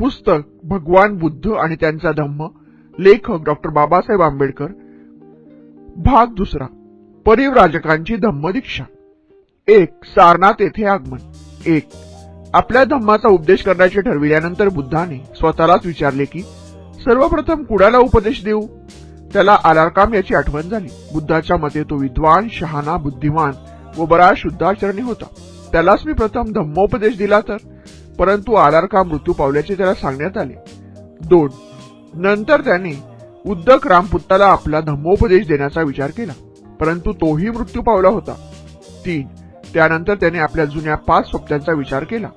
पुस्तक भगवान बुद्ध आणि त्यांचा धम्म लेखक डॉक्टर बाबासाहेब आंबेडकर. भाग दुसरा परीव्राजकांची धम्म दीक्षा. एक सारनाथ येथे आगमन. एक आपल्या धम्माचा उपदेश करण्याचे ठरविल्यानंतर बुद्धाने स्वतःलाच विचारले की सर्वप्रथम कुणाला उपदेश देऊ? त्याला आलारकाम याची आठवण झाली. बुद्धाच्या मते तो विद्वान शहाणा बुद्धिमान व बरा शुद्धाचरणी होता. त्यालाच मी प्रथम धम्मोपदेश दिला तर? परंतु आलारका मृत्यू पावल्याचे त्याला सांगण्यात आले. दोन नंतर त्याने उद्दक रामपुत्ताला आपला धम्मोपदेश देण्याचा विचार केला परंतु तोही मृत्यू पावला होता. तीन त्यानंतर त्याने आपल्या जुन्या पाच स्वप्नांचा विचार केला.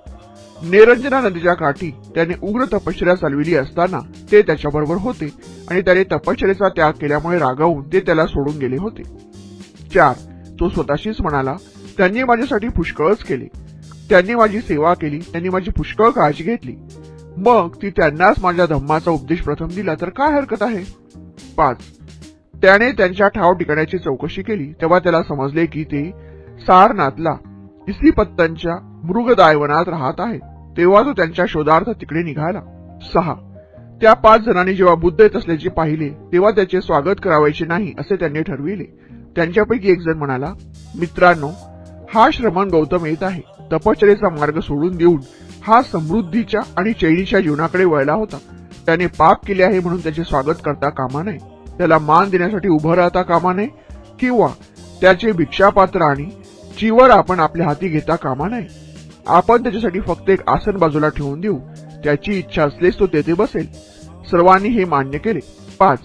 निरंजना नदीच्या काठी त्याने उग्र तपश्चर्या चालविली असताना ते त्याच्याबरोबर होते आणि त्याने तपश्चर्याचा त्याग केल्यामुळे रागावून ते त्याला सोडून गेले होते. चार तो स्वतःशीच म्हणाला त्यांनी माझ्यासाठी पुष्कळच केले. त्यांनी माझी सेवा केली त्यांनी माझी पुष्कळ काळजी घेतली. मग ती त्यांनाच माझ्या धम्माचा उपदेश प्रथम दिला तर काय हरकत आहे? पाच. त्याने त्यांच्या ठाव ठिकाण्याची चौकशी केली तेव्हा त्याला समजले की ते सारनाथला इस्लीपत्तांच्या मृगदायवनात राहत आहेत तेव्हा तो त्यांच्या शोधार्थ तिकडे निघाला. सहा. त्या पाच जणांनी जेव्हा बुद्ध येत असल्याचे पाहिले तेव्हा त्याचे स्वागत करावायचे नाही असे त्यांनी ठरविले. त्यांच्यापैकी एक जण म्हणाला मित्रांनो हा श्रमण गौतम येत आहे. तपश्चरेचा मार्ग सोडून देऊन हा समृद्धीच्या आणि चैनीच्या जीवनाकडे वळला होता. त्याने पाप केले आहे म्हणून त्याचे स्वागत करता कामा नये. त्याला मान देण्यासाठी उभं राहता कामा नये किंवा त्याचे भिक्षापात्र आणि चिवर आपण आपल्या हाती घेता कामा नये. आपण त्याच्यासाठी फक्त एक आसन बाजूला ठेवून देऊ. त्याची इच्छा असलेच तो तेथे बसेल. सर्वांनी हे मान्य केले. पाच.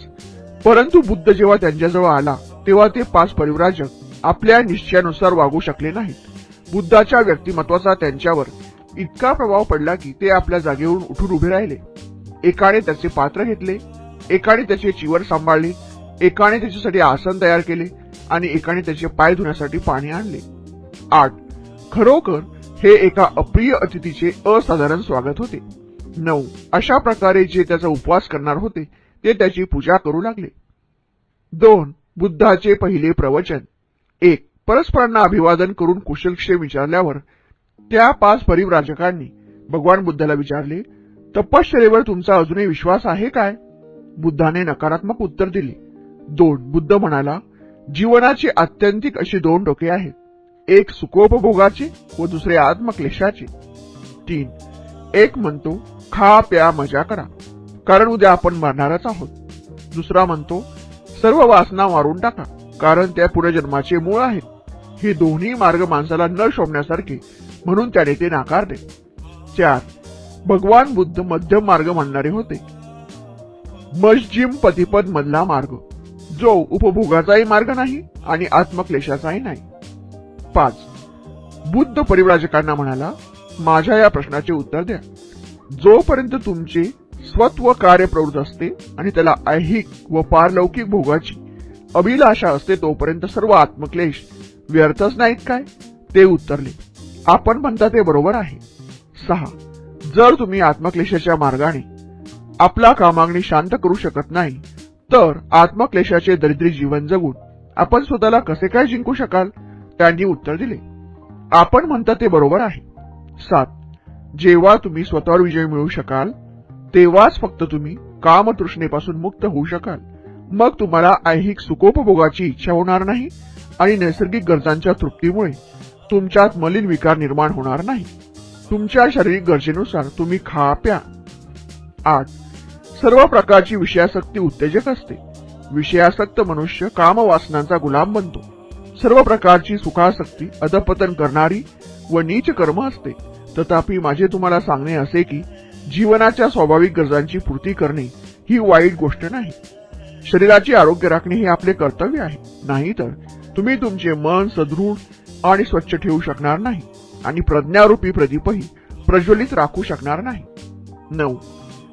परंतु बुद्ध जेव्हा त्यांच्याजवळ आला तेव्हा ते पाच परिवराजक आपल्या निश्चयानुसार वागू शकले नाहीत. बुद्धाच्या व्यक्तिमत्वाचा त्यांच्यावर इतका प्रभाव पडला की ते आपल्या जागेवरून उठून उभे राहिले. एकाने त्याचे पात्र घेतले एकाने त्याचे चिवर सांभाळले एकाने त्याच्यासाठी आसन तयार केले आणि एकाने त्याचे पाय धुण्यासाठी पाणी आणले. आठ खरोखर हे एका अप्रिय अतिथीचे असाधारण स्वागत होते. नऊ अशा प्रकारे जे त्याचा उपवास करणार होते ते त्याची पूजा करू लागले. दोन बुद्धाचे पहिले प्रवचन. एक परस्परांना अभिवादन करून कुशलक्षेम विचारल्यावर त्या पाच परिव्राजकांनी भगवान बुद्धाला विचारले तपश्चर्येवर तुमचा अजूनही विश्वास आहे काय? बुद्धाने नकारात्मक उत्तर दिले दोन बुद्ध म्हणाला जीवनाची आत्यंतिक अशी दोन डोके आहेत एक सुखोपभोगाचे व दुसरे आत्मक्लेशाचे. तीन एक म्हणतो खा प्या मजा करा कारण उद्या आपण मरणारच आहोत. दुसरा म्हणतो सर्व वासना मारून टाका कारण त्या पुढे जन्माचे मूळ आहेत. हे दोन्ही मार्ग माणसाला न शोभण्यासारखे म्हणून त्याने ते नाकारले चार भगवान बुद्ध मध्यम मार्ग म्हणणारे होते. मस्जिम पतिपद मधला मार्ग जो उपभोगाचाही मार्ग नाही आणि आत्मक्लेशाचाही नाही. पाच बुद्ध परिव्राजकांना म्हणाला माझ्या या प्रश्नाचे उत्तर द्या. जोपर्यंत तुमचे स्वत्व कार्य प्रवृत्त असते आणि त्याला ऐहिक व पारलौकिक भोगाची अभिलाषा असते तोपर्यंत सर्व आत्मक्लेश व्यर्थच नाहीत काय? ते उत्तरले. आपण म्हणता ते बरोबर आहे. सहा. जर तुम्ही आत्मक्लेशाच्या मार्गाने आपला कामागणी शांत करू शकत नाही तर आत्मक्लेशाचे दरिद्री जीवन जगून आपण स्वतःला कसे काय जिंकू शकाल? त्यांनी उत्तर दिले. आपण म्हणता ते बरोबर आहे. सात. जेव्हा तुम्ही स्वतःवर विजय मिळवू शकाल तेव्हाच फक्त तुम्ही कामतृष्णेपासून मुक्त होऊ शकाल. मग तुम्हाला ऐहिक सुखोपभोगाची इच्छा होणार नाही आणि नैसर्गिक गरजांच्या तृप्तीमुळे तुमच्यात मलिन विकार निर्माण होणार नाही. तुमच्या शारीरिक गरजेनुसार तुम्ही खा प्या. आठ. सर्व प्रकारची विषयासक्ती उत्तेजक असते. विषयासक्त मनुष्य कामवासनांचा गुलाम बनतो. सर्व प्रकारची सुखासक्ती अधपतन करणारी व नीच कर्म असते. तथापि माझे तुम्हाला सांगणे असे की जीवनाच्या स्वाभाविक गरजांची पूर्ती करणे ही वाईट गोष्ट नाही. शरीराचे आरोग्य राखणे हे आपले कर्तव्य आहे. नाहीतर तुम्ही तुमचे मन सदृढ आणि स्वच्छ ठेवू शकणार नाही आणि प्रज्ञारूपी प्रदीपही प्रज्वलित राखू शकणार नाही. नऊ.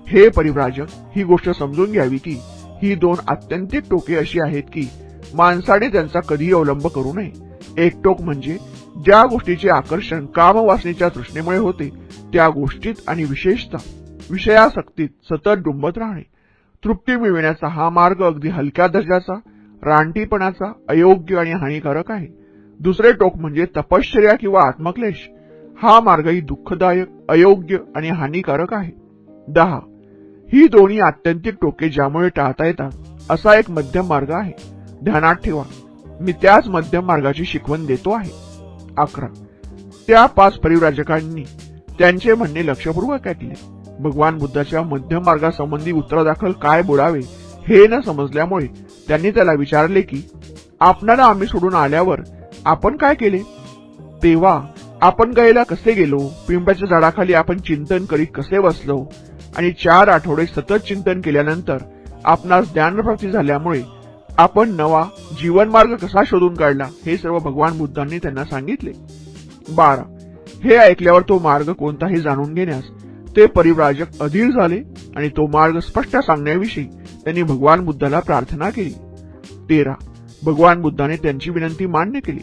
हे परिव्राजक ही गोष्ट समजून घ्यावी की ही दोन आत्यंतिक टोके अशी आहेत की माणसाने त्यांचा कधीही अवलंब करू नये. एक टोक म्हणजे ज्या गोष्टीचे आकर्षण कामवासनेच्या तृष्णेमुळे होते त्या गोष्टीत आणि विशेषतः विषयासक्तीत सतत डुंबत राहणे. तृप्ती मिळविण्याचा हा मार्ग अगदी हलक्या दर्जाचा रानटीपणाचा अयोग्य आणि हानिकारक आहे. दुसरे टोक म्हणजे तपश्चर्या किंवा आत्मक्लेश. हा मार्गही दुःखदायक अयोग्य आणि हानिकारक आहे. दहा. ही दोन्ही आत्यंतिक टोके ज्यामुळे टाळता येतात असा एक मध्यम मार्ग आहे. ध्यानात ठेवा. मी त्याच मध्यम मार्गाची शिकवण देतो आहे. अकरा. त्या पाच परिव्राजकांनी त्यांचे म्हणणे लक्षपूर्वक ऐकले. भगवान बुद्धाच्या मध्यम मार्गासंबंधी उत्तरादाखल काय बोलावे हे न समजल्यामुळे त्यांनी त्याला विचारले की आपणाला आम्ही सोडून आल्यावर आपण काय केले? तेव्हा आपण गायला कसे गेलो? पिंपाच्या झाडाखाली आपण चिंतन करीत कसे बसलो? आणि चार आठवडे सतत चिंतन केल्यानंतर आपणास ज्ञानप्राप्ती झाल्यामुळे आपण नवा जीवनमार्ग कसा शोधून काढला हे सर्व भगवान बुद्धांनी त्यांना सांगितले. बारा. हे ऐकल्यावर तो मार्ग कोणताही जाणून घेण्यास ते परिव्राजक अधीर झाले आणि तो मार्ग स्पष्ट सांगण्याविषयी त्यांनी भगवान बुद्धाला प्रार्थना केली. तेरा. भगवान बुद्धाने त्यांची विनंती मान्य केली.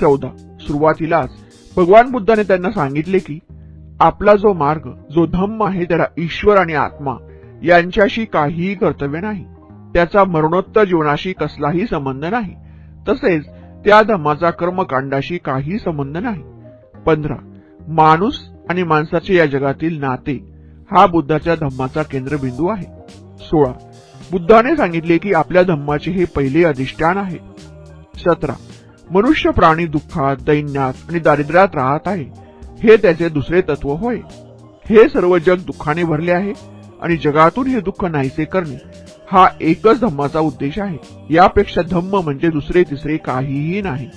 चौदा. सुरुवातीलाच भगवान बुद्धाने त्यांना सांगितले की आपला जो मार्ग जो धम्म आहे त्याला ईश्वर आणि आत्मा यांच्याशी काहीही कर्तव्य नाही. त्याचा मरणोत्तर जीवनाशी कसलाही संबंध नाही. तसेच त्या धम्माचा कर्मकांडाशी काही संबंध नाही. पंधरा. माणूस आणि माणसाचे या जगातील नाते हा बुद्धाच्या धम्माचा केंद्रबिंदू आहे. सोळा. बुद्धाने सांगितले की आपल्या धम्माचे हे पहिले अधिष्ठान आहे. सतरा. मनुष्य प्राणी दुःखात दैन्यात आणि दारिद्र्यात राहत आहे. हे त्याचे दुसरे तत्व होय. हे सर्व जग दुःखाने भरले आहे आणि जगातून हे दुःख नाहीसे करणे हा एकच धम्माचा उद्देश आहे. यापेक्षा धम्म म्हणजे दुसरे तिसरे काहीही नाही.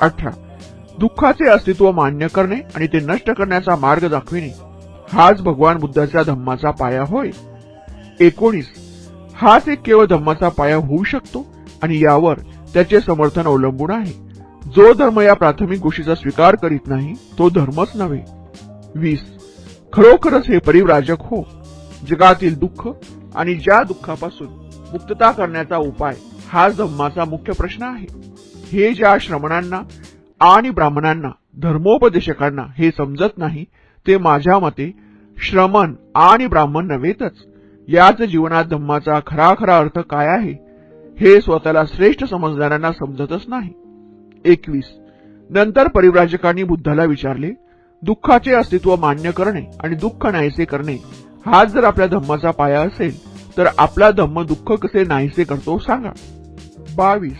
अठरा. दुःखाचे अस्तित्व मान्य करणे आणि ते नष्ट करण्याचा मार्ग दाखविणे. हाच भगवान बुद्धाच्या धम्माचा पाया होय. एकोणीस. हाच एक केवळ धम्माचा पाया होऊ शकतो आणि यावर त्याचे समर्थन अवलंबून आहे. जो धर्म या प्राथमिक गोष्टीचा स्वीकार करीत नाही तो धर्मच नव्हे. वीस. खरोखरच हे परिव्राजक हो. जगातील दुःख आणि ज्या दुःखापासून मुक्तता करण्याचा उपाय हा धम्माचा मुख्य प्रश्न आहे. हे ज्या श्रमणांना आणि ब्राह्मणांना धर्मोपदेशकांना हे समजत नाही ते माझ्या मते श्रमण आणि ब्राह्मण नव्हेतच याच जीवनात धम्माचा खरा खरा अर्थ काय आहे हे स्वतःला श्रेष्ठ समजणाऱ्यांना समजतच नाही. एकवीस. नंतर परिव्राजकांनी बुद्धाला विचारले दुःखाचे अस्तित्व मान्य करणे आणि दुःख नाहीसे करणे हाच जर आपल्या धम्माचा पाया असेल तर आपला धम्म दुःख कसे नाहीसे करतो सांगा. बावीस.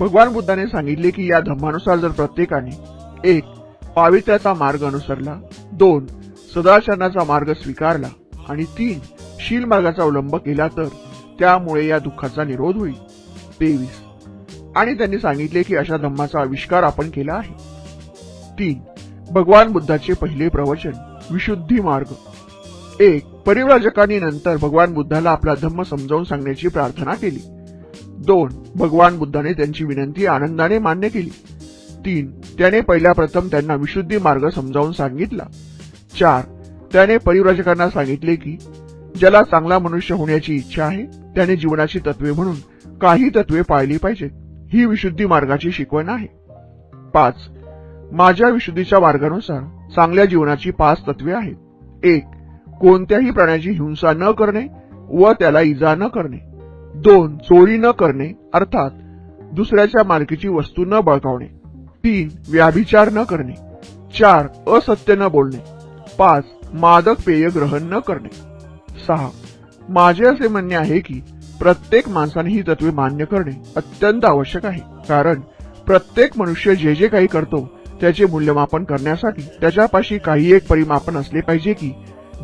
भगवान बुद्धाने सांगितले की या धम्मानुसार जर प्रत्येकाने एक पावित्र्याचा मार्ग अनुसरला दोन सदाचरणाचा मार्ग स्वीकारला आणि तीन शील मार्गाचा अवलंब केला तर त्यामुळे या दुःखाचा निरोध होईल. तेवीस. आणि त्यांनी सांगितले की अशा धम्माचा आविष्कार आपण केला आहे. तीन. भगवान बुद्धाचे पहिले प्रवचन विशुद्धी मार्ग. एक. परिव्राजकांनी नंतर भगवान बुद्धाला आपला धम्म समजावून सांगण्याची प्रार्थना केली. दोन. भगवान बुद्धाने त्यांची विनंती आनंदाने मान्य केली. तीन. त्याने पहिल्या प्रथम त्यांना विशुद्धी मार्ग समजावून सांगितला. चार. त्याने परिव्राजकांना सांगितले की ज्याला चांगला मनुष्य होण्याची इच्छा आहे त्याने जीवनाची तत्वे म्हणून काही तत्वे पाळली पाहिजेत. ही विशुद्धी मार्गाची शिकवण आहे. पाच माझ्या विशुद्धीच्या मार्गानुसार चांगल्या जीवनाची पाच तत्वे आहेत. एक कोणत्याही प्राण्याची हिंसा न करणे व त्याला इजा न करणे. दोन चोरी न करणे अर्थात दुसऱ्याच्या मालकीची वस्तू न बळकावणे. तीन व्याभिचार न करणे. चार असत्य न बोलणे. पाच मादक पेय ग्रहण न करणे. सहा. माझे असे म्हणणे आहे की प्रत्येक माणसाने ही तत्वे मान्य करणे अत्यंत आवश्यक आहे. कारण प्रत्येक मनुष्य जे जे काही करतो त्याचे मूल्यमापन करण्यासाठी त्याच्यापाशी काही एक परिमापन असले पाहिजे की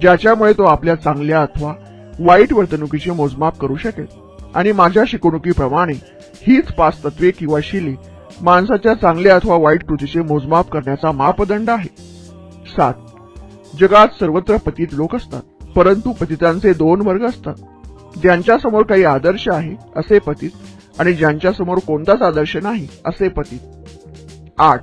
ज्याच्यामुळे तो आपल्या चांगल्या अथवा वाईट वर्तणुकीचे मोजमाप करू शकेल. आणि माझ्या शिकवणुकीप्रमाणे हीच पाच तत्वे किंवा शिले माणसाच्या चांगल्या अथवा वाईट कृतीचे मोजमाप करण्याचा मापदंड आहे. सात. जगात सर्वत्र पतित लोक असतात. परंतु पतितांचे दोन वर्ग असतात. ज्यांच्या समोर काही आदर्श आहे असे पतित आणि ज्यांच्या समोर कोणताच आदर्श नाही असे पतित. आठ.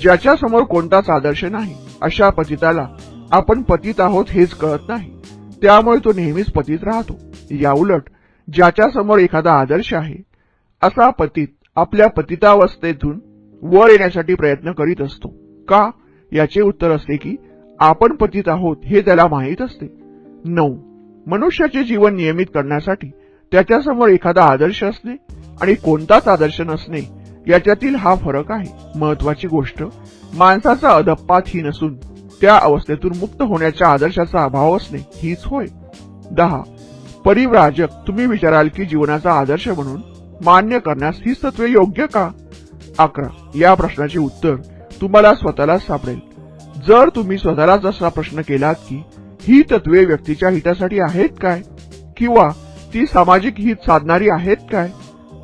ज्याच्या समोर कोणताच आदर्श नाही अशा पतिताला आपण पतित आहोत हेच कळत नाही. त्यामुळे तो नेहमीच पतित राहतो. याउलट ज्याच्या समोर एखादा आदर्श आहे असा पतित आपल्या पतितावस्थेतून वर येण्यासाठी प्रयत्न करीत असतो. का? याचे उत्तर असते की आपण पतित आहोत हे त्याला माहीत असते. नऊ. मनुष्याचे जीवन नियमित करण्यासाठी त्याच्यासमोर एखादा आदर्श असणे आणि कोणताच आदर्श नसणे याच्यातील हा फरक आहे. महत्वाची गोष्ट माणसाचा अधप्पात ही नसून त्या अवस्थेतून मुक्त होण्याच्या आदर्शाचा अभाव असणे हीच होय. दहा. परिव्राजक तुम्ही विचाराल की जीवनाचा आदर्श म्हणून मान्य करण्यास ही तत्वे योग्य का? अकरा. या प्रश्नाचे उत्तर तुम्हाला स्वतःलाच सापडेल. जर तुम्ही स्वतःलाच असा प्रश्न केलात की ही तत्वे व्यक्तीच्या हितासाठी आहेत काय? किंवा ती सामाजिक हित साधणारी आहेत काय?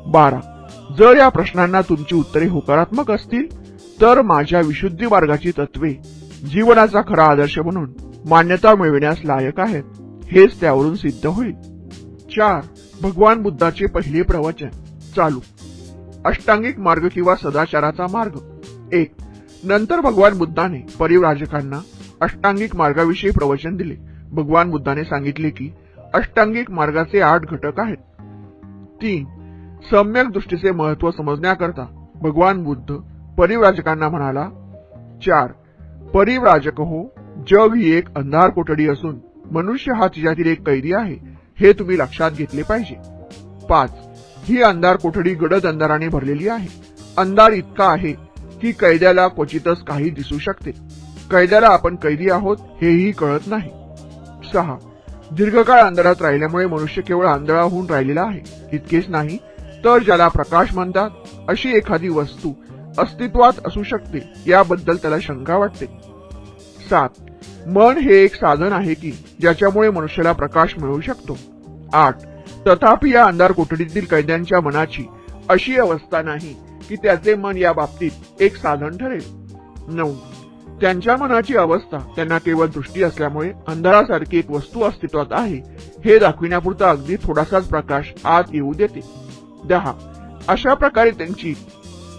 बारा. जर या प्रश्नांना तुमची उत्तरे होकारात्मक असतील तर माझ्या विशुद्धी मार्गाची तत्वे जीवनाचा खरा आदर्श म्हणून मान्यता मिळविण्यास लायक आहेत. हेच त्यावरून सिद्ध होईल. चार. भगवान बुद्धाचे पहिले प्रवचन. चालू. अष्टांगिक मार्ग किंवा सदाचाराचा मार्ग. एक. नंतर भगवान बुद्धाने परिव्राजकांना अष्टांगिक मार्गाविषयी प्रवचन दिले. भगवान बुद्धाने सांगितले की अष्टांगिक मार्गाचे आठ घटक आहेत. तीन सम्यक दृष्टीचे महत्त्व समजण्याकरता भगवान बुद्ध परिव्राजकांना म्हणाला चार परिव्राजक हो जग ही एक अंधार कोठडी असून मनुष्य हा तिच्यातील एक कैदी आहे हे तुम्ही लक्षात घेतले पाहिजे. पाच ही अंधार कोठडी गडद अंधाराने भरलेली आहे. अंधार इतका आहे की कैद्याला क्वचितच काही दिसू शकते. कैद्याला आपण कैदी आहोत हेही कळत नाही. सहा. दीर्घकाळ अंधारात राहिल्यामुळे मनुष्य केवळ आंधळा होऊन राहिलेला आहे. इतकेच नाही तर ज्याला प्रकाश म्हणतात अशी एखादी वस्तू अस्तित्वात असू शकते याबद्दल त्याला शंका वाटते. सात. मन हे एक साधन आहे की ज्याच्यामुळे मनुष्याला प्रकाश मिळू शकतो. आठ. तथापि या अंधार कोठडीतील कैद्यांच्या मनाची अशी अवस्था नाही की त्याचे मन या बाबतीत एक साधन ठरेल. नऊ. त्यांच्या मनाची अवस्था त्यांना केवळ दृष्टी असल्यामुळे अंधारासारखी एक वस्तू अस्तित्वात आहे. हे दाखविण्यापुरता अगदी थोडासाच प्रकाश आत येऊ देते. दहा. अशा प्रकारे त्यांची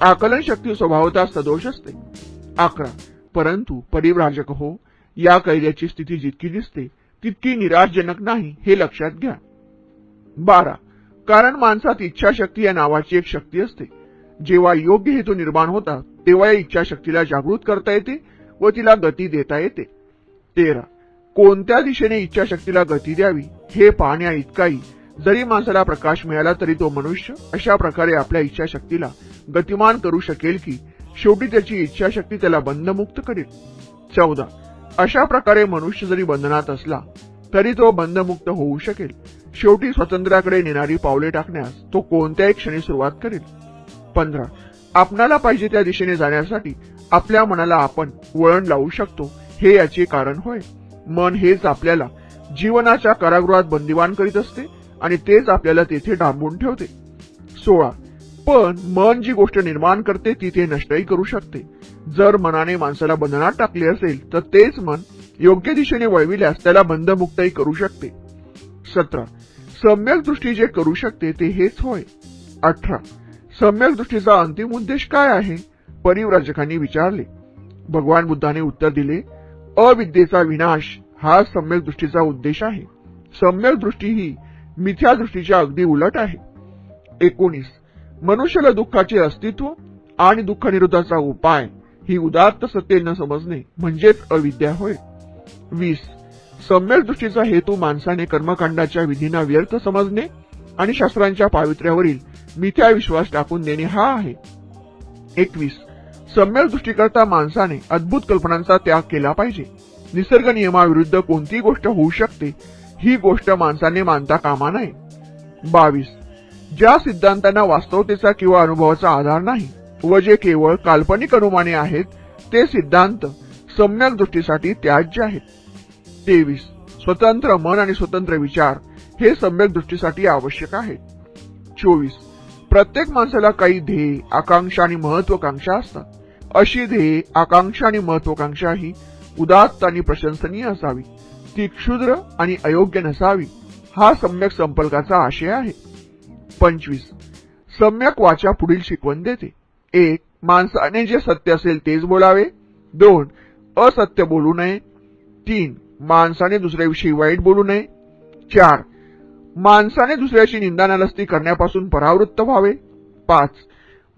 आकलन शक्ती स्वभावता सदोष असते. अकरा. परंतु परिव्राजक हो या कैद्याची स्थिती जितकी दिसते तितकी निराशजनक नाही हे लक्षात घ्या. बारा. कारण माणसात इच्छाशक्ती या नावाची एक शक्ती असते. जेव्हा योग्य हेतू निर्माण होता तेव्हा या इच्छाशक्तीला जागृत करता येते व तिला गती देता येते. तेरा. कोणत्या दिशेने इच्छाशक्तीला गती द्यावी? हे पाहण्या इतकाही. जरी माणसाला प्रकाश मिळाला तरी तो मनुष्य अशा प्रकारे आपल्या इच्छाशक्तीला गतिमान करू शकेल की शेवटी त्याची इच्छाशक्ती त्याला बंधमुक्त करेल. चौदा. अशा प्रकारे मनुष्य जरी बंधनात असला तरी तो बंधमुक्त होऊ शकेल. शेवटी स्वातंत्र्याकडे नेणारी पावले टाकण्यास तो कोणत्याही क्षणी सुरुवात करेल. पंधरा. आपणाला पाहिजे त्या दिशेने जाण्यासाठी आपल्या मनाला आपण वळण लावू शकतो. हे याचे कारण होय. मन हेच आपल्याला जीवनाच्या कारागृहात बंदिवान करीत असते आणि तेच आपल्याला तेथे डांबून ठेवते. सोळा. पण मन जी गोष्ट निर्माण करते ती ते नष्टही करू शकते. जर मनाने माणसाला बंधनात टाकले असेल तर तेच मन योग्य दिशेने वळविल्यास त्याला बंधमुक्तही करू शकते. सतरा. सम्यक दृष्टी जे करू शकते ते हेच होय. अठरा. सम्यक दृष्टीचा अंतिम उद्देश काय आहे? परिव्राजकांनी विचारले. भगवान बुद्धाने उत्तर दिले अविद्येचा विनाश हा सम्यक दृष्टीचा उद्देश आहे. सम्यक दृष्टी ही मिथ्या दृष्टीच्या अगदी उलट आहे. एकोणीस. मनुष्याला दुःखाचे अस्तित्व आणि दुःख निरोधाचा उपाय ही उदात्त सत्तेनं समजणे म्हणजेच अविद्या होय. वीस. सम्यक दृष्टीचा हेतू माणसाने कर्मकांडाच्या विधींना व्यर्थ समजणे आणि शास्त्रांच्या पावित्र्यावरील मिथ्या विश्वास टाकून देणे हा आहे. एकवीस. सम्यक दृष्टीकरता माणसाने अद्भुत कल्पनांचा त्याग केला पाहिजे. निसर्ग नियमाविरुद्ध कोणती गोष्ट होऊ शकते ही गोष्ट माणसाने मानता कामा नये. बावीस. ज्या सिद्धांतांना वास्तवतेचा किंवा अनुभवाचा आधार नाही व जे केवळ काल्पनिक अनुमाने आहेत ते सिद्धांत सम्यक दृष्टीसाठी त्याज्य आहेत. तेवीस. स्वतंत्र मन आणि स्वतंत्र विचार हे सम्यक दृष्टीसाठी आवश्यक आहे चोवीस. प्रत्येक माणसाला काही ध्येय आकांक्षा आणि महत्वाकांक्षा असतात. अशी ध्येय आकांक्षा आणि महत्वाकांक्षा ही उदात्त आणि प्रशंसनीय असावी. ती क्षुद्र आणि अयोग्य नसावी हा सम्यक संपर्काचा आशय आहे. पंचवीस. सम्यक वाचा पुढील शिकवण देते. एक माणसाने जे सत्य असेल तेच बोलावे. दोन असत्य बोलू नये. तीन माणसाने दुसऱ्याविषयी वाईट बोलू नये. चार माणसाने दुसऱ्याची निंदा नालस्ती करण्यापासून परावृत्त व्हावे. पाच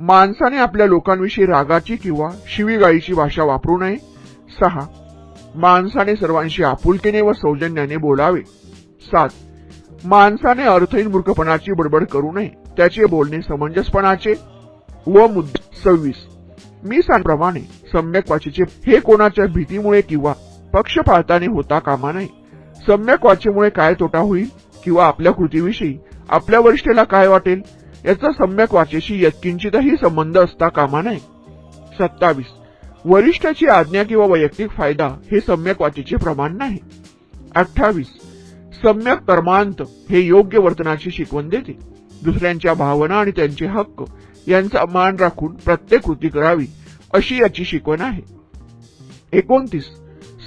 माणसाने आपल्या लोकांविषयी रागाची किंवा शिवीगाळीची भाषा वापरू नये. सहा. माणसाने सर्वांशी आपुलकीने व सौजन्याने बोलावे. सात. माणसाने अर्थहीन मूर्खपणाची बडबड करू नये. त्याचे बोलणे समंजसपणाचे व मुद्दे. सव्वीस. मी सांगप्रमाणे सम्यक वाचेचे हे कोणाच्या भीतीमुळे किंवा पक्षपाताने होता कामा नये. सम्यक वाचेमुळे काय तोटा होईल किंवा आपल्या कृतीविषयी आपल्या वरिष्ठेला काय वाटेल? याचा सम्यक वाचेशी यत्किंचितही संबंध असता कामा नये. सत्तावीस. वरिष्ठाची आज्ञा किंवा वैयक्तिक फायदा हे सम्यक वाचेचे प्रमाण नाही. अठ्ठावीस. सम्यक कर्मांत हे योग्य वर्तनाची शिकवण देते. दुसऱ्यांच्या भावना आणि त्यांचे हक्क यांचा मान राखून प्रत्येक कृती करावी अशी याची शिकवण आहे. एकोणतीस.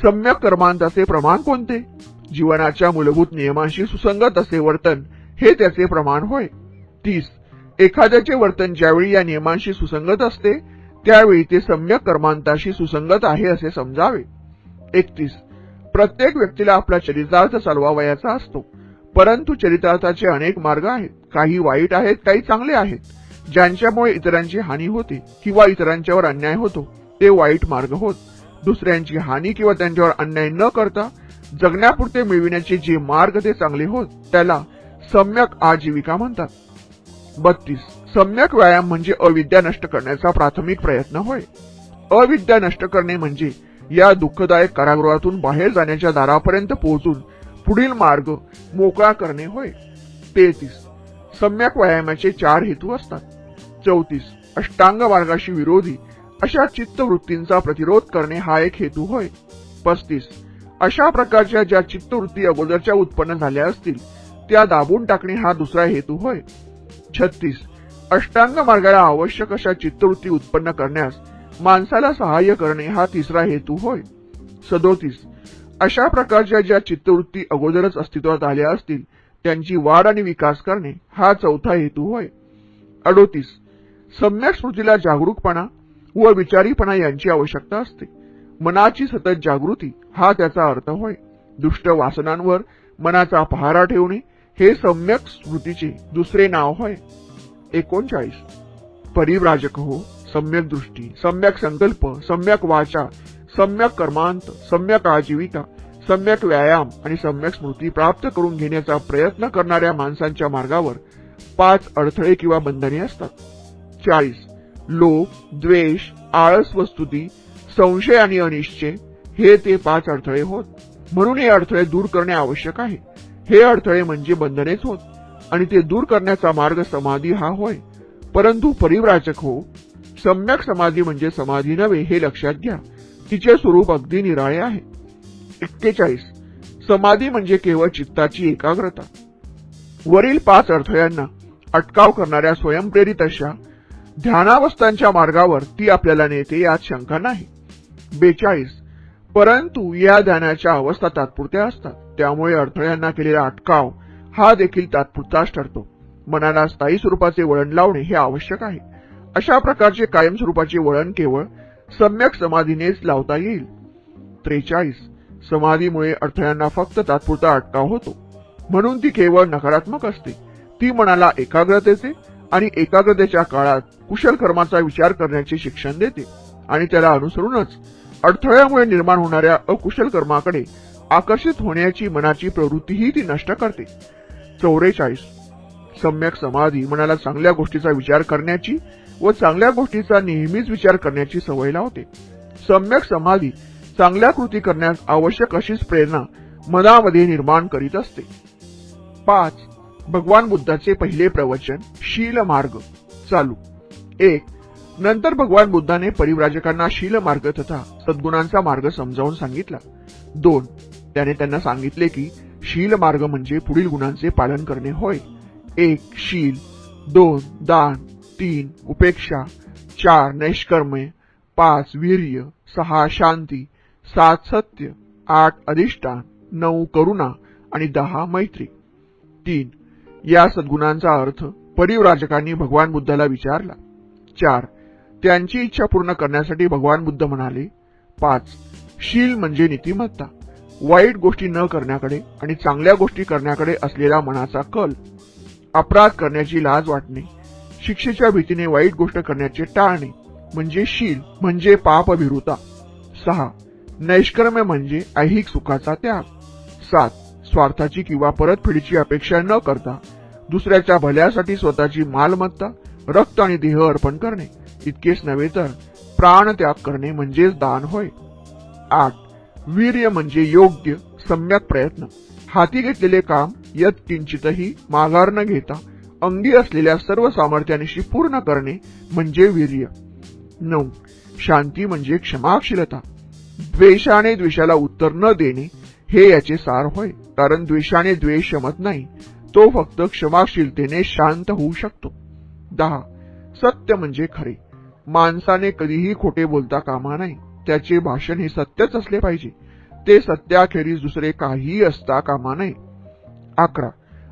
सम्यक कर्मांताचे प्रमाण कोणते? जीवनाच्या मूलभूत नियमांशी सुसंगत असे वर्तन हे त्याचे प्रमाण होय. तीस. एखाद्याचे वर्तन ज्यावेळी या नियमांशी सुसंगत असते त्यावेळी ते सम्यक कर्मांताशी सुसंगत आहे असे समजावे. एकतीस. प्रत्येक व्यक्तीला आपला चरितार्थ चालवावयाचा असतो. परंतु चरितार्थाचे अनेक मार्ग आहेत. काही वाईट आहेत काही चांगले आहेत. ज्यांच्यामुळे इतरांची हानी होते किंवा इतरांच्यावर अन्याय होतो ते वाईट मार्ग होत. दुसऱ्यांची हानी किंवा त्यांच्यावर अन्याय न करता जगण्यापुरते मिळविण्याचे जे मार्ग ते चांगले होत त्याला सम्यक आजीविका म्हणतात. बत्तीस. सम्यक व्यायाम म्हणजे अविद्या नष्ट करण्याचा प्राथमिक प्रयत्न होय. अविद्या नष्ट करणे म्हणजे या दुःखदायक कारागृहातून बाहेर जाण्याच्या दारापर्यंत पोहोचून पुढील मार्ग मोकळा करणे होय. तेहतीस. सम्यक व्यायामाचे चार हेतू असतात. चौतीस. अष्टांग मार्गाशी विरोधी अशा चित्तवृत्तींचा प्रतिरोध करणे हा एक हेतू होय. पस्तीस. अशा प्रकारच्या ज्या चित्तवृत्ती अगोदरच्या उत्पन्न झाल्या असतील त्या दाबून टाकणे हा दुसरा हेतू होय. छत्तीस. अष्टांग मार्गाला आवश्यक अशा चित्तवृत्ती उत्पन्न करण्यास माणसाला सहाय्य करणे हा तिसरा हेतू होय. सदोतीस. अशा प्रकारच्या ज्या चित्तवृत्ती अगोदरच अस्तित्वात आल्या असतील त्यांची वाढ आणि विकास करणे हा चौथा हेतू होय. अडोतीस. सम्यक स्मृतीला जागरूकपणा व विचारीपणा यांची आवश्यकता असते. मनाची सतत जागृती हा त्याचा अर्थ होय. दुष्ट वासनांवर मनाचा पहारा ठेवणे हे सम्यक स्मृतीचे दुसरे नाव होय. एकोणचाळीस. परिव्राजक हो सम्यक दृष्टी सम्यक संकल्प सम्यक वाचा सम्यक कर्मांत सम्यक आजीविका सम्यक व्यायाम आणि सम्यक स्मृती प्राप्त करून घेण्याचा प्रयत्न करणाऱ्या माणसांच्या मार्गावर पाच अडथळे किंवा बंधने असतात. चाळीस. लोभ द्वेष आळस वस्तुती संशय आणि अनिश्चय हे ते पाच अडथळे होत. म्हणून हे अडथळे दूर करणे आवश्यक आहे. हे अडथळे म्हणजे बंधनेच होत. आणि ते दूर करण्याचा मार्ग समाधी हा होय. परंतु परिव्राजक हो सम्यक समाधी म्हणजे समाधी नव्हे हे लक्षात घ्या. तिचे स्वरूप अगदी निराळे आहे. एक्केचाळीस. समाधी म्हणजे केवळ चित्ताची एकाग्रता. वरील पाच अडथळ्यांना अटकाव करणाऱ्या स्वयंप्रेरित अशा ध्यानावस्थांच्या मार्गावर ती आपल्याला नेते यात शंका नाही. बेचाळीस. परंतु या ध्यानाच्या अवस्था तात्पुरत्या असतात. त्यामुळे अडथळ्यांना केलेला अटकाव हा देखील तात्पुरताच ठरतो. मनाला स्थायी स्वरूपाचे वळण लावणे हे आवश्यक आहे. अशा प्रकारचे कायम स्वरूपाचे वळण केवळ सम्यक समाधीनेच लावता येईल. त्रेचाळीस. समाधीमुळे अडथळ्यांना फक्त तात्पुरता अटकाव होतो. म्हणून ती केवळ नकारात्मक असते. ती मनाला एकाग्रतेचे आणि एकाग्रतेच्या काळात कुशल कर्माचा विचार करण्याचे शिक्षण देते आणि त्याला अनुसरूनच अडथळ्यामुळे निर्माण होणाऱ्या अकुशल कर्माकडे आकर्षित होण्याची मनाची प्रवृत्तीही ती नष्ट करते. चौवेचाळीस सम्यक समाधी मनाला चांगल्या गोष्टीचा विचार करण्याची व चांगल्या गोष्टीचा नेहमीच विचार करण्याची सवय लावते. सम्यक समाधी चांगल्या कृती करण्यास आवश्यक अशीच प्रेरणा मनामध्ये निर्माण करीत असते. पाच. भगवान बुद्धाचे पहिले प्रवचन शील मार्ग. चालू. एक. नंतर भगवान बुद्धाने परिव्राजकांना शील मार्ग तथा सद्गुणांचा मार्ग समजावून सांगितला. दोन. त्याने त्यांना सांगितले की शील मार्ग म्हणजे पुढील गुणांचे पालन करणे होय. एक शील. दोन दान. तीन उपेक्षा. चार नैष्कर्मे. पाच वीर्य. सहा शांती. सात सत्य. आठ अधिष्ठान. नऊ करुणा. आणि दहा मैत्री. तीन या सद्गुणांचा अर्थ परिवराजकांनी भगवान बुद्धाला विचारला. चार त्यांची इच्छा पूर्ण करण्यासाठी भगवान बुद्ध म्हणाले. पाच शील म्हणजे नीतिमत्ता. वाईट गोष्टी न करण्याकडे आणि चांगल्या गोष्टी करण्याकडे असलेला मनाचा कल अपराध करण्याची लाज वाटणे शिक्षेच्या भीतीने वाईट गोष्ट करण्याचे टाळणे म्हणजे शील म्हणजे पापभिरुता सहा नैष्कर्म्य म्हणजे ऐहिक सुखाचा त्याग. सात स्वार्थाची किंवा परतफेडीची अपेक्षा न करता दुसऱ्याच्या भल्यासाठी स्वतःची मालमत्ता रक्त आणि देह अर्पण करणे इतकेच नव्हे तर प्राण त्याग करणे म्हणजेच दान होय. आठ वीर्य म्हणजे योग्य सम्यक प्रयत्न. हाती घेतलेले काम यत किंचितही माघार न घेता अंगी असलेल्या सर्व सामर्थ्यानिशी पूर्ण करणे म्हणजे वीर्य. नऊ. शांती म्हणजे क्षमाशीलता. द्वेषाने द्वेषाला उत्तर न देणे हे याचे सार होय कारण द्वेषाने द्वेष शमत नाही तो फक्त क्षमाशीलतेने शांत होऊ शकतो. दहा. सत्य म्हणजे खरे. माणसाने कधीही खोटे बोलता कामा नाही त्याचे भाषण हे सत्यच असले पाहिजे. ते सत्याखेरीज दुसरे काहीही असता कामा नये. अकरा.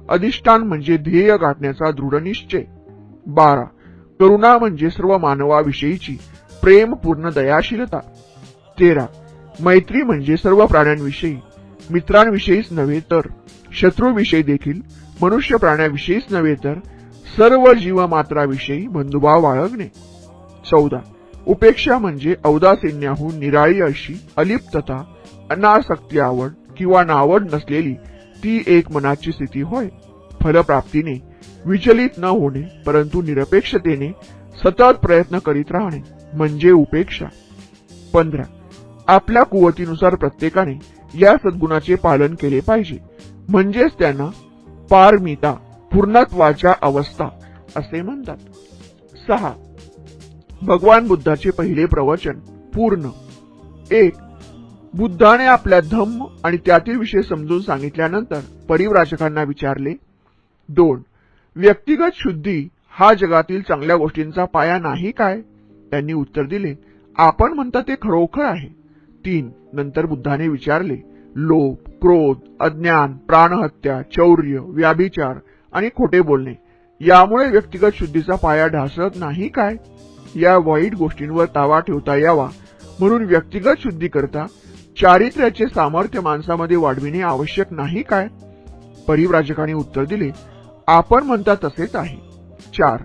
अधिष्ठान म्हणजे ध्येय गाठण्याचा दृढ निश्चय. बारा. करुणा म्हणजे सर्व मानवाविषयीची प्रेमपूर्ण दयाशीलता. तेरा. मैत्री म्हणजे सर्व प्राण्यांविषयी. मित्रांविषयीच नव्हे तर शत्रूविषयी देखील मनुष्य प्राण्याविषयीच नव्हे तर सर्व जीवमात्राविषयी बंधुभाव बाळगणे. चौदा. उपेक्षा म्हणजे औदासिन्याहून निराळी अशी अलिप्तता अनासक्ती आवड किंवा नावड नसलेली ती एक मनाची स्थिती होय. फलप्राप्तीने विचलित न होणे परंतु निरपेक्षतेने सतत प्रयत्न करीत राहणे म्हणजे उपेक्षा. पंधरा. आपल्या कुवतीनुसार प्रत्येकाने या सद्गुणाचे पालन केले पाहिजे. म्हणजेच त्यांना पारमिता पूर्णत्वाच्या अवस्था असे म्हणतात. सहा. भगवान बुद्धाचे पहिले प्रवचन पूर्ण. एक बुद्धाने आपल्या धम्म आणि त्यातील विषय समजून सांगितल्यानंतर परिव्राजकांना विचारले. दोन व्यक्तिगत शुद्धी हा जगातील चांगल्या गोष्टींचा पाया नाही काय? त्यांनी उत्तर दिले आपण म्हणता ते खरोखर आहे. तीन नंतर बुद्धाने विचारले लोभ क्रोध अज्ञान प्राणहत्या चौर्य व्याभिचार आणि खोटे बोलणे यामुळे व्यक्तिगत शुद्धीचा पाया ढासळत नाही काय? या वाईट गोष्टींवर तावा ठेवता यावा म्हणून व्यक्तिगत शुद्धी करता चारित्र्याचे सामर्थ्य माणसामध्ये वाढविणे आवश्यक नाही काय? परिव्राजकाने उत्तर दिले आपण म्हणता तसेच आहे. चार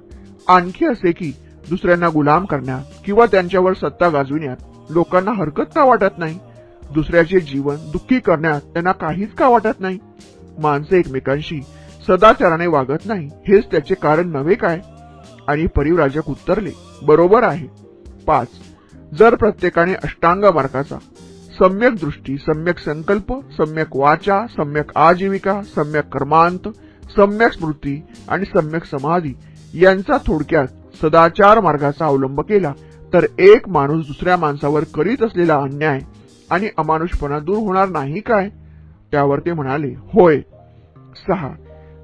आणखी असे की दुसऱ्यांना गुलाम करण्यात किंवा त्यांच्यावर सत्ता गाजविण्यात लोकांना हरकत का वाटत नाही? दुसऱ्याचे जीवन दुःखी करण्यात त्यांना काहीच का वाटत नाही? माणसे एकमेकांशी सदाचाराने वागत नाही हेच त्याचे कारण नव्हे काय? आणि परिवराजक उत्तरले बरोबर आहे. पाच. जर प्रत्येकाने अष्टांग मार्गाचा सम्यक दृष्टी सम्यक संकल्प सम्यक वाचा सम्यक आजीविका सम्यक कर्मांत सम्यक स्मृती आणि सम्यक समाधी यांचा थोडक्यात सदाचार मार्गाचा अवलंब केला तर एक माणूस दुसऱ्या माणसावर करीत असलेला अन्याय आणि अमानुषपणा दूर होणार नाही काय? त्यावर ते म्हणाले होय. सहा.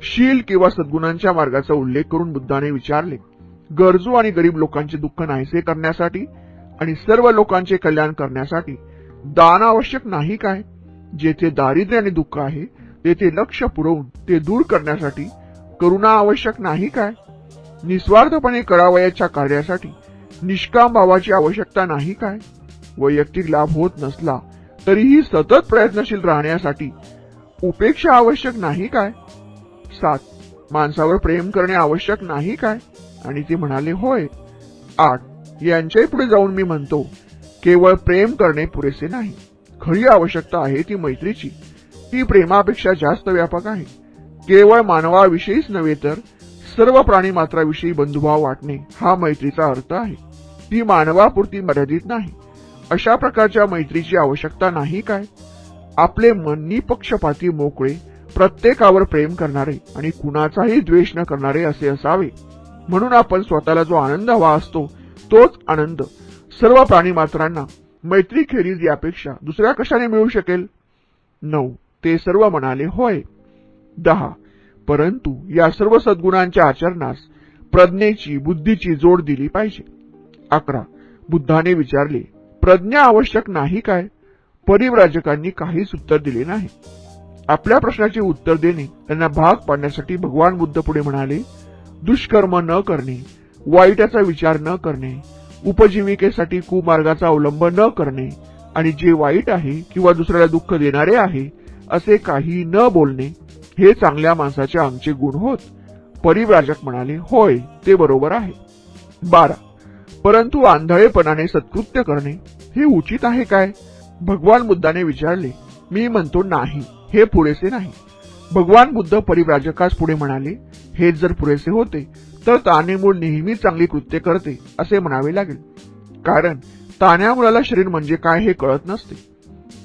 शील किंवा सद्गुणांच्या मार्गाचा उल्लेख करून बुद्धाने विचारले गरजू आणि गरीब लोकांचे दुःख नाहीसे करण्यासाठी आणि सर्व लोकांचे कल्याण करण्यासाठी दान आवश्यक नाही काय? जेथे दारिद्र्य आणि दुःख आहे तेथे लक्ष पुरवून ते दूर करण्यासाठी करुणा आवश्यक नाही काय? निस्वार्थपणे करावयाच्या कार्यासाठी निष्काम भावाची आवश्यकता नाही काय? वैयक्तिक लाभ होत नसला तरीही सतत प्रयत्नशील राहण्यासाठी उपेक्षा आवश्यक नाही काय? सात माणसावर प्रेम करणे आवश्यक नाही काय? आणि ते म्हणाले होय आठ यांच्याही पुढे जाऊन मी म्हणतो केवळ प्रेम करणे पुरेसे नाही. खरी आवश्यकता आहे ती मैत्रीची. ती प्रेमापेक्षा जास्त व्यापक आहे. केवळ मानवाविषयीच नव्हे तर सर्व प्राणी मात्राविषयी बंधुभाव वाटणे हा मैत्रीचा अर्थ आहे. ती मानवापुरती मर्यादित नाही. अशा प्रकारच्या मैत्रीची आवश्यकता नाही काय? आपले मन निपक्षपाती मोकळे प्रत्येकावर प्रेम करणारे आणि कुणाचाही द्वेष न करणारे असे असावे. म्हणून आपण स्वतःला जो आनंद हवा असतो तोच आनंद सर्व प्राणीमात्रांना मैत्री खेरीज यापेक्षा दुसऱ्या कशाने मिळू शकेल? नऊ. ते सर्व म्हणाले होय. दहा. परंतु या सर्व सद्गुणांच्या आचरणास प्रज्ञेची बुद्धीची जोड दिली पाहिजे. अकरा. बुद्धाने विचारले प्रज्ञा आवश्यक नाही काय? परिव्राजकांनी काहीच उत्तर दिले नाही. आपल्या प्रश्नाचे उत्तर देणे त्यांना भाग पाडण्यासाठी भगवान बुद्ध पुढे म्हणाले दुष्कर्म न करणे वाईटाचा विचार न करणे उपजीविकेसाठी कुमार्गाचा अवलंब न करणे आणि जे वाईट आहे किंवा दुसऱ्याला दुःख देणारे आहे असे काही न बोलणे हे चांगल्या माणसाचे आमचे गुण होत. परिव्राजक म्हणाले होय ते बरोबर आहे. बारा. परंतु आंधळेपणाने सत्कृत्य करणे हे उचित आहे काय? भगवान बुद्धाने विचारले मी म्हणतो नाही हे पुरेसे नाही. भगवान बुद्ध परिव्राजकास पुढे म्हणाले हे जर पुरेसे होते तर तानेमूळ नेहमी चांगली कृत्य करते असे म्हणावे लागेल. कारण ताण्या मुलाला शरीर म्हणजे काय हे कळत नसते.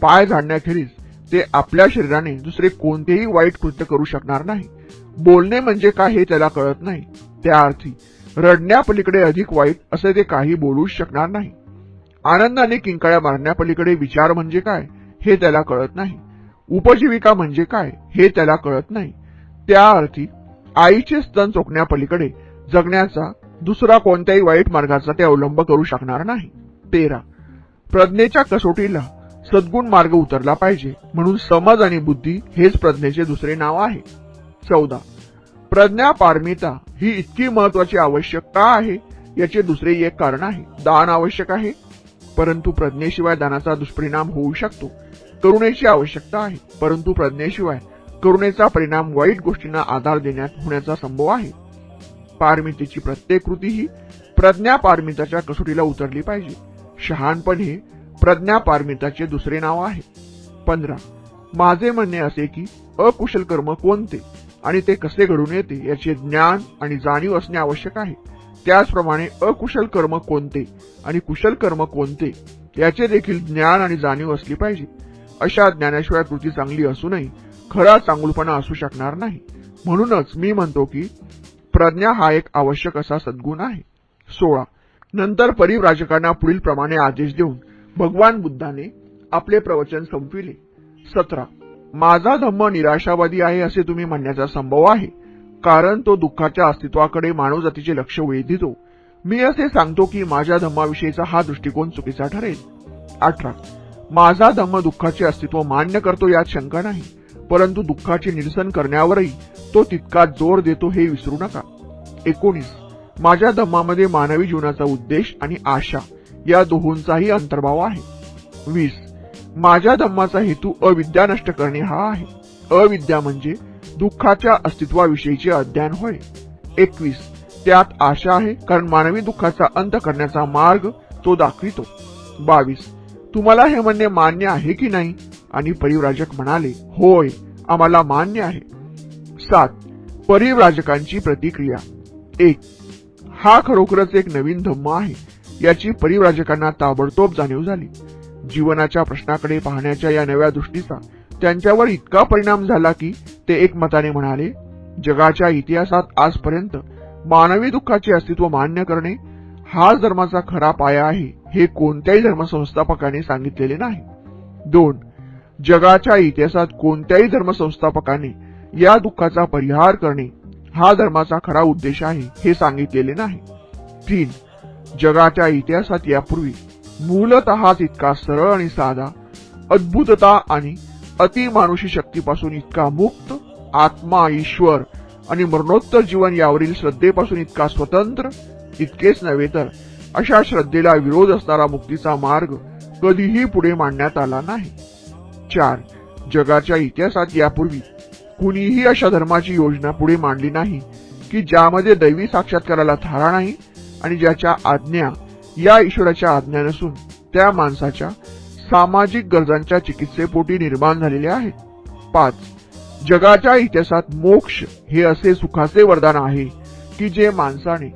पाय झाडण्याखेरीज ते आपल्या शरीराने दुसरे कोणतेही वाईट कृत्य करू शकणार नाही. बोलणे म्हणजे काय हे त्याला कळत नाही. त्या अर्थी रडण्यापलीकडे अधिक वाईट असे ते काही बोलूच शकणार नाही. आनंदाने किंकाळ्या मारण्यापलीकडे विचार म्हणजे काय हे त्याला कळत नाही. उपजीविका म्हणजे काय हे त्याला कळत नाही. त्या अर्थी आईचे स्तन चोखण्यापलीकडे जगण्याचा दुसरा कोणत्याही वाईट मार्गाचा ते अवलंब करू शकणार नाही. तेरा. प्रज्ञेच्या कसोटीला सद्गुण मार्ग उतरला पाहिजे म्हणून समज आणि बुद्धी हेच प्रज्ञेचे दुसरे नाव आहे. चौदा. प्रज्ञा पारमिता ही इतकी महत्वाची आवश्यकता आहे याचे दुसरे एक कारण आहे दान आवश्यक आहे. परंतु प्रज्ञेशिवाय दानाचा दुष्परिणाम होऊ शकतो. करुणेची आवश्यकता आहे. परंतु प्रज्ञेशिवाय करुणेचा परिणाम वाईट गोष्टींना आधार देण्यात होण्याचा संभव आहे. पारमितीची प्रत्येक कृती ही प्रज्ञा पारमिताच्या कसोटीला उतरली पाहिजे. शहाणपण हे प्रज्ञा पारमिताचे दुसरे नाव आहे. पंधरा. माझे म्हणणे असे की अकुशल कर्म कोणते आणि ते कसे घडून येते याचे ज्ञान आणि जाणीव असणे आवश्यक आहे. त्याचप्रमाणे अकुशल कर्म कोणते आणि कुशल कर्म कोणते याचे देखील ज्ञान आणि जाणीव असली पाहिजे. अशा ज्ञानाशिवाय कृती चांगली असूनही खरा चांगुलपणा असू शकणार नाही. म्हणूनच मी म्हणतो की प्रज्ञा हा एक आवश्यक असा सद्गुण आहे. सोळा. नंतर परिव्राजकांना पुढील प्रमाणे आदेश देऊन भगवान बुद्धाने आपले प्रवचन संपविले. सतरा. माझा धम्म निराशावादी आहे असे तुम्ही म्हणण्याचा संभव आहे. कारण तो दुःखाच्या अस्तित्वाकडे मानवजातीचे लक्ष वेधितो मी असे सांगतो की माझ्या धम्माविषयीचा हा दृष्टिकोन चुकीचा ठरेल. अठरा. माझा धम्म दुःखाचे अस्तित्व मान्य करतो यात शंका नाही परंतु दुःखाचे निरसन करण्यावरही तो तितका जोर देतो हे विसरू नका. एकोणीस. माझ्या धम्मामध्ये मानवी जीवनाचा उद्देश आणि आशा या दोहोंचाही अंतर्भाव आहे. वीस. माझ्या धम्माचा हेतू अविद्या नष्ट करणे हा आहे. अविद्या म्हणजे दुःखाच्या अस्तित्वाविषयीचे अध्ययन होय. एकवीस. त्यात आशा आहे कारण मानवी दुःखाचा अंत करण्याचा मार्ग तो दाखवितो. बावीस. तुम्हाला हे म्हणणे मान्य आहे की नाही? आणि परिव्राजक म्हणाले होय आम्हाला मान्य आहे. सात परिव्राजकांची प्रतिक्रिया. एक हा खरोखरच एक नवीन धम्म आहे. याची परिव्राजकांना ताबडतोब जाणीव झाली. जीवनाच्या प्रश्नाकडे पाहण्याच्या या नव्या दृष्टीचा त्यांच्यावर इतका परिणाम झाला की ते एकमताने म्हणाले जगाच्या इतिहासात आजपर्यंत मानवी दुःखाचे अस्तित्व मान्य करणे हाच धर्माचा खरा पाया आहे हे कोणत्याही धर्मसंस्थापकाने सांगितलेले नाही. दोन जगाच्या इतिहासात कोणत्याही धर्मसंस्थापकाने या दुःखाचा परिहार करणे हा धर्माचा खरा उद्देश आहे हे सांगितलेले नाही. तीन जगाच्या इतिहासात यापूर्वी मूलतःच इतका सरळ आणि साधा अद्भुतता आणि अतिमानुषी शक्तीपासून इतका मुक्त आत्मा ईश्वर आणि मरणोत्तर जीवन यावरील श्रद्धेपासून इतका स्वतंत्र इतकेच नव्हे तर अशा श्रद्धेला विरोध असणारा मुक्तीचा मार्ग कधीही पुढे मांडण्यात आला नाही. चार जगाच्या इतिहासात यापूर्वी कुणीही अशा धर्माची योजना पुढे मांडली नाही की ज्यामध्ये दैवी साक्षात्काराला थारा नाही आणि ज्याच्या आज्ञा या ईश्वराच्या आज्ञा नसून त्या माणसाच्या सामाजिक गरजांच्या चिकित्सेपोटी निर्माण झालेल्या आहेत. पाच जगाच्या इतिहासात मोक्ष हे असे सुखाचे वरदान आहे की जे माणसाने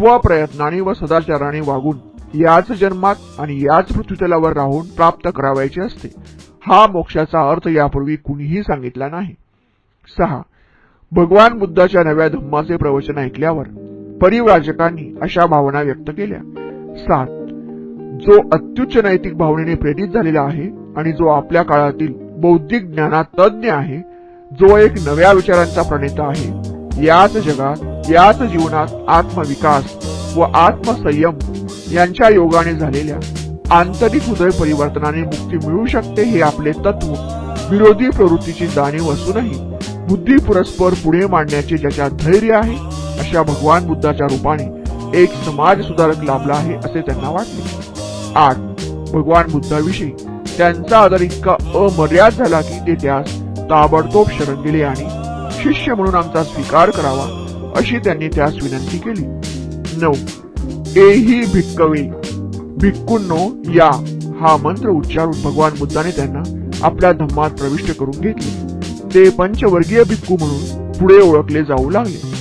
स्वप्रयत्नाने व सदाचाराने वागून याच जन्मात आणि याच पृथ्वीतलावर राहून प्राप्त करावायचे असते. हा मोक्षाचा अर्थ यापूर्वी कुणीही सांगितला नाही. सहा. भगवान बुद्धाच्या नव्या धम्माचे प्रवचन ऐकल्यावर परिव्राजकांनी अशा भावना व्यक्त केल्या. सात. जो अत्युच्च नैतिक भावनेने प्रेरित झालेला आहे आणि जो आपल्या काळातील बौद्धिक ज्ञानात तज्ज्ञ आहे जो एक नव्या विचारांचा प्रणेता आहे याच जगात याच जीवनात आत्मविकास व आत्मसंयम यांच्या योगाने झालेल्या आंतरिक हृदय परिवर्तनाने मुक्ती मिळू शकते हे आपले तत्व विरोधी प्रवृत्तीची जाणीव असूनही बुद्धी परस्पर पुढे मांडण्याचे ज्याच्यात धैर्य आहे अशा भगवान बुद्धाच्या रूपाने एक समाज सुधारक लाभला आहे असे त्यांना वाटले आठ भगवान बुद्धाविषयी त्यांचा आदर इतका अमर्याद झाला की ते त्यास ताबडतोब शरण दिले आणि शिष्य म्हणून आमचा स्वीकार करावा. अशी त्यांनी त्यास विनंती केली. नऊ. एही भिक्कवे. भिक्कुंनो या. हा मंत्र उच्चारून भगवान बुद्धाने त्यांना आपल्या धम्मात प्रविष्ट करून घेतले. ते पंचवर्गीय भिक्खू म्हणून पुढे ओळखले जाऊ लागले.